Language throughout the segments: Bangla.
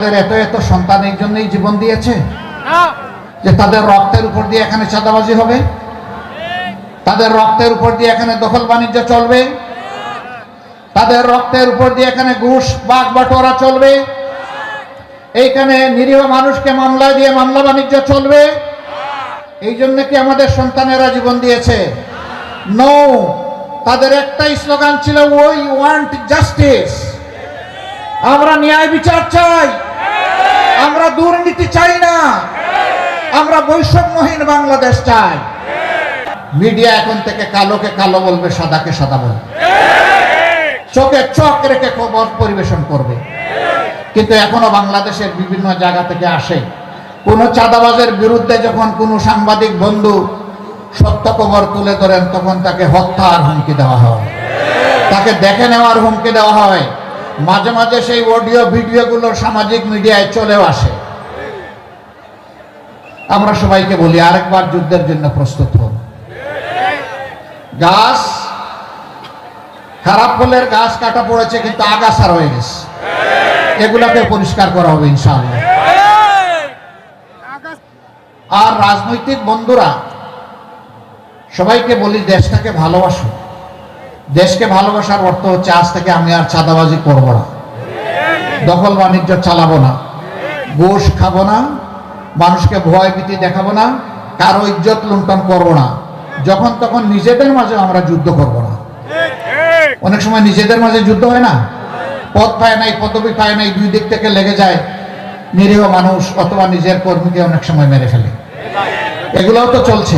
তাদের এত এত সন্তান এই জন্যই জীবন দিয়েছে যে তাদের রক্তের উপর দিয়ে এখানে চাঁদাবাজি হবে। তাদের রক্তের উপর দিয়ে এখানে দখল বাণিজ্য চলবে। তাদের রক্তের উপর দিয়ে এখানে ঘুষ বাঘ বাটোয়ারা চলবে। এইখানে নিরীহ মানুষকে মামলা দিয়ে মামলা বাণিজ্য চলবে। এই জন্য কি আমাদের সন্তানেরা জীবন দিয়েছে? নো তাদের একটাই স্লোগান ছিল ওই ওয়ান্ট জাস্টিস আমরা ন্যায় বিচার চাই। দুর্নীতি চাই না। আমরা বৈষম্যহীন বাংলাদেশ চাই। মিডিয়া এখন থেকে কালোকে কালো বলবে, সাদাকে সাদা বলবে। চোখে চোখ রেখে খবর পরিবেশন করবে। কিন্তু এখনও বাংলাদেশের বিভিন্ন জায়গা থেকে আসে, কোনো চাঁদাবাজের বিরুদ্ধে যখন কোনো সাংবাদিক বন্ধু সত্য খবর তুলে ধরেন, তখন তাকে হত্যার হুমকি দেওয়া হয়। তাকে দেখে নেওয়ার হুমকি দেওয়া হয়। মাঝে মাঝে সেই অডিও ভিডিওগুলো সামাজিক মিডিয়ায় চলেও আসে। আমরা সবাইকে বলি, আরেকবার যুদ্ধের জন্য প্রস্তুত হন। গাছ খারাপ ফলের গাছ কাটা পড়েছে, কিন্তু আগাছা রয়ে গেছে। এগুলাকে পরিষ্কার করা হবে, ইনশাআল্লাহ। আর রাজনৈতিক বন্ধুরা, সবাইকে বলি, দেশটাকে ভালোবাসো। দেশকে ভালোবাসার অর্থ হচ্ছে আজ থেকে আমি আর চাঁদাবাজি করব না। দখল বাণিজ্য চালাবো না। ঘুষ খাব না। মানুষকে ভয় ভীতি দেখাবো না। কারও ইজ্জত লুণ্ঠন করব না। যখন তখন নিজেদের মাঝে আমরা যুদ্ধ করব না। অনেক সময় নিজেদের মাঝে যুদ্ধ হয় না? পদ পায় নাই, পদবি পায় নাই, দুই দিক থেকে লেগে যায় নিরীহ মানুষ অথবা নিজের কর্মীকে অনেক সময় মেরে ফেলে। এগুলোও তো চলছে।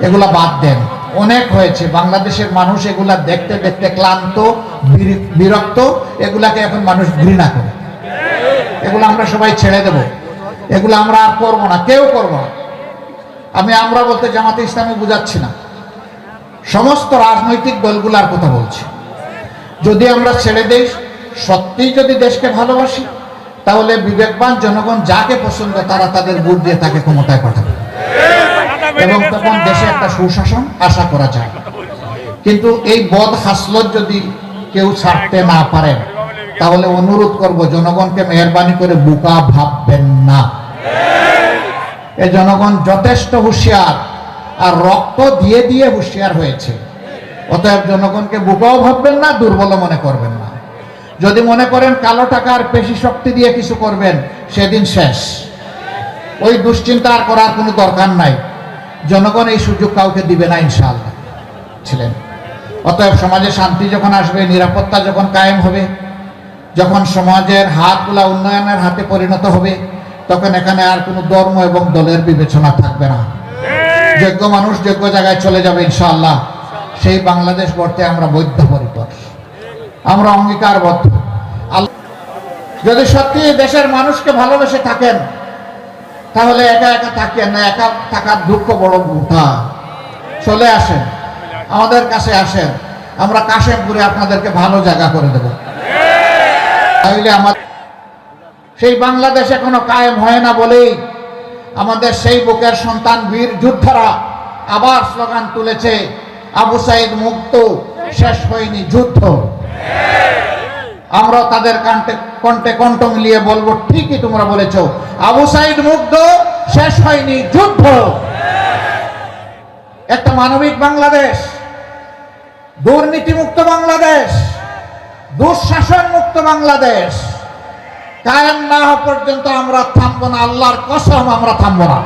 এগুলা বাদ দেন। অনেক হয়েছে। বাংলাদেশের মানুষ এগুলা দেখতে দেখতে ক্লান্ত বিরক্ত, এগুলাকে এখন মানুষ ঘৃণা করে। এগুলো আমরা সবাই ছেড়ে দেব। এগুলো আমরা আর করব না, কেউ করব না। আমি আমরা বলতে জামাতে ইসলামী বুঝাচ্ছি না। সমস্ত রাজনৈতিক দলগুলার কথা বলছি। যদি আমরা ছেড়ে দেই, সত্যিই যদি দেশকে ভালোবাসি, তাহলে বিবেকবান জনগণ যাকে পছন্দ তারা তাদের ভোট দিয়ে তাকে ক্ষমতায় পাঠাবে। এবং তখন দেশে একটা সুশাসন আশা করা যায়। কিন্তু এই বদ হাসলত যদি কেউ ছাড়তে না পারেন তাহলে অনুরোধ করব, জনগণকে মেহরবানি করে বুকা ভাববেন না। এই জনগণ যথেষ্ট হুঁশিয়ার আর রক্ত দিয়ে দিয়ে হুঁশিয়ার হয়েছে। অতএব জনগণকে বুকাও ভাববেন না দুর্বল মনে করবেন না। যদি মনে করেন কালো টাকার পেশি শক্তি দিয়ে কিছু করবেন, সেদিন শেষ। ওই দুশ্চিন্তা আর করার কোনো দরকার নাই। জনগণ এই সুযোগ কাউকে দিবে না ইনশাআল্লাহ। ছিলেন। অতএব সমাজে শান্তি যখন আসবে নিরাপত্তা যখন কায়েম হবে যখন সমাজের হাতগুলা উন্নয়নের হাতে পরিণত হবে তখন এখানে আর কোনো ধর্ম এবং দলের বিবেচনা থাকবে না। যোগ্য মানুষ যোগ্য জায়গায় চলে যাবে ইনশাআল্লাহ। সেই বাংলাদেশ গড়তে আমরা বৈধ পরিকর আমরা অঙ্গীকারবদ্ধ। যদি সত্যি দেশের মানুষকে ভালোবেসে থাকেন তাহলে একা একা থাকেন না, একা থাকার দুঃখ বড় উঠা চলে আসেন, আমাদের কাছে আসেন। আমরা কাশেমপুরে আপনাদেরকে ভালো জায়গা করে দেব। তাহলে আমার সেই বাংলাদেশ এখনও কায়েম হয় না বলেই আমাদের সেই বুকের সন্তান বীর যোদ্ধারা আবার স্লোগান তুলেছে, আবু সাইদ মুক্ত, শেষ হয়নি যুদ্ধ। আমরা তাদের কণ্ঠে কণ্ঠে কণ্ঠ মিলিয়ে বলব, ঠিকই তোমরা বলেছ। আবু সাইদ মুগ্ধ, শেষ হয়নি, যুদ্ধ। একটা মানবিক বাংলাদেশ দুর্নীতি মুক্ত বাংলাদেশ দুঃশাসন মুক্ত বাংলাদেশ। কায়েম না পর্যন্ত আমরা থামবো না, আল্লাহর কসম আমরা থামবো না।